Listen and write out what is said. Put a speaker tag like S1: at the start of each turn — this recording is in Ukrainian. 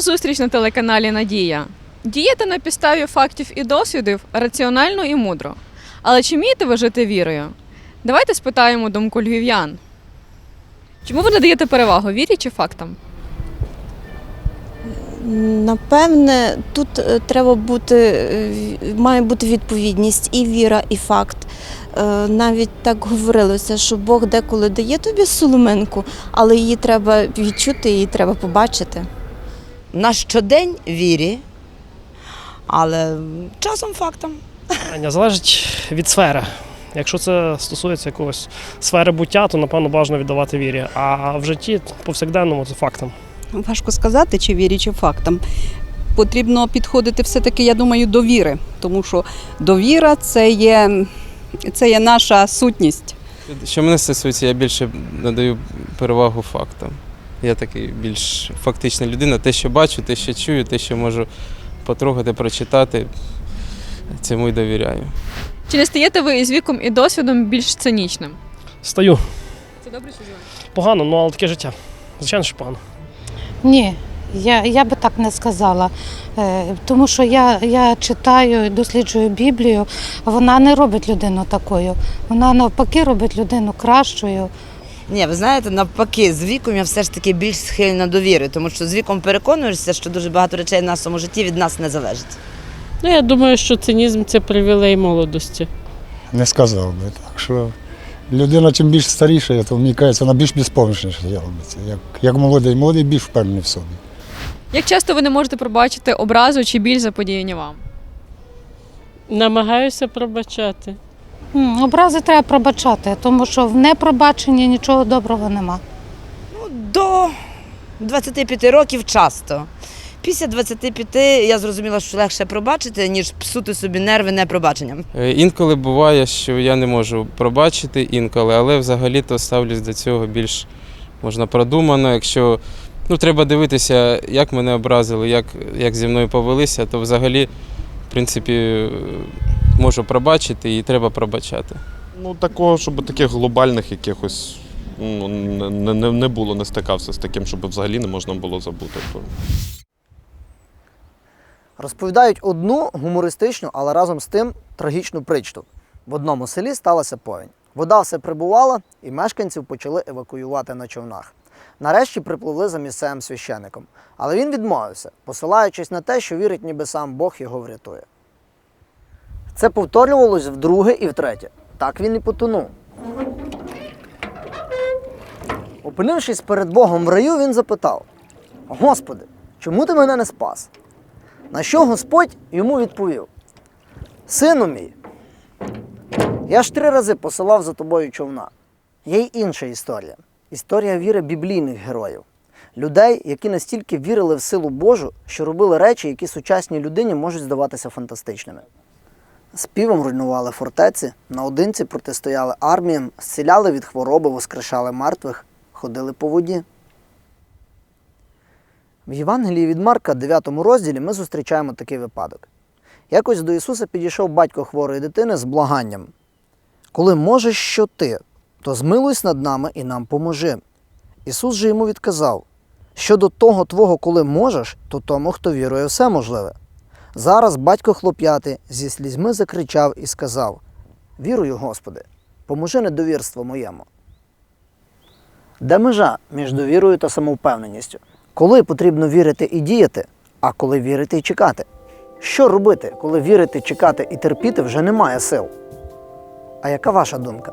S1: зустріч на телеканалі Надія. Діяти на підставі фактів і досвідів раціонально і мудро. Але чи вмієте ви жити вірою? Давайте спитаємо думку львів'ян. Чому ви надаєте перевагу вірі чи фактам?
S2: Напевне, тут е, треба бути, е, має бути відповідність і віра, і факт. Е, Навіть так говорилося, що Бог деколи дає тобі соломинку, але її треба відчути, її треба побачити.
S3: На щодень вірі, але часом фактам.
S4: Питання залежить від сфери. Якщо це стосується якогось сфери буття, то напевно бажано віддавати вірі. А в житті повсякденному це фактом.
S5: Важко сказати, чи вірі, чи фактам. Потрібно підходити все-таки, я думаю, до віри, тому що довіра це є, це є наша сутність.
S6: Що мене стосується, я більше надаю перевагу фактам. Я такий більш фактична людина. Те, що бачу, те, що чую, те, що можу потрогати, прочитати, цьому й довіряю.
S1: Чи не стаєте ви із віком і досвідом більш цинічним?
S4: Стаю.
S1: Це добре чи зле?
S4: Погано, ну але таке життя. Звичайно, що погано.
S7: Ні, я, я би так не сказала. Е, Тому що я, я читаю і досліджую Біблію, вона не робить людину такою. Вона навпаки робить людину кращою.
S3: Ні, ви знаєте, навпаки, з віком я все ж таки більш схильна до віри, тому що з віком переконуєшся, що дуже багато речей в нашому житті від нас не залежить.
S8: Ну, я думаю, що цинізм це привілей молодості.
S9: Не сказав би. Так що людина чим більш старіша, то мені кажеться, вона більш безпомічніша робиться. Як, як молодий, молодий більш впевнений в собі.
S1: Як часто ви не можете пробачити образу чи біль заподіяні вам?
S8: Намагаюся пробачати.
S7: Образи треба пробачати, тому що в непробаченні нічого доброго нема.
S3: Ну, до 25 років часто. Після 25 я зрозуміла, що легше пробачити, ніж псути собі нерви непробаченням.
S6: Е, Інколи буває, що я не можу пробачити інколи, але взагалі-то ставлюсь до цього більш можна продумано. Якщо ну, треба дивитися, як мене образили, як, як зі мною повелися, то взагалі, в принципі, можу пробачити і треба пробачати.
S10: Ну, такого, щоб таких глобальних якихось ну, не, не, не було, не стикався з таким, щоб взагалі не можна було забути.
S11: Розповідають одну гумористичну, але разом з тим трагічну притчу. В одному селі сталася повінь. Вода все прибувала, і мешканців почали евакуювати на човнах. Нарешті припливли за місцевим священником, але він відмовився, посилаючись на те, що вірить, ніби сам Бог його врятує. Це повторювалось вдруге і втретє. Так він і потонув. Опинившись перед Богом в раю, він запитав: Господи, чому ти мене не спас? На що Господь йому відповів: Сину мій, я ж три рази посилав за тобою човна. Є й інша історія історія віри біблійних героїв. Людей, які настільки вірили в силу Божу, що робили речі, які сучасній людині можуть здаватися фантастичними. Співом руйнували фортеці, наодинці протистояли арміям, зціляли від хвороби, воскрешали мертвих, ходили по воді. В Євангелії від Марка, 9 розділі, ми зустрічаємо такий випадок. Якось до Ісуса підійшов батько хворої дитини з благанням. Коли можеш що ти, то змилуйся над нами і нам поможи. Ісус же йому відказав: щодо того твого, коли можеш, то тому, хто вірує, все можливе. Зараз батько хлоп'яти зі слізьми закричав і сказав: Вірую, Господи, поможи недовірство моєму. Де межа між довірою та самовпевненістю? Коли потрібно вірити і діяти, а коли вірити і чекати? Що робити, коли вірити, чекати і терпіти вже немає сил? А яка ваша думка?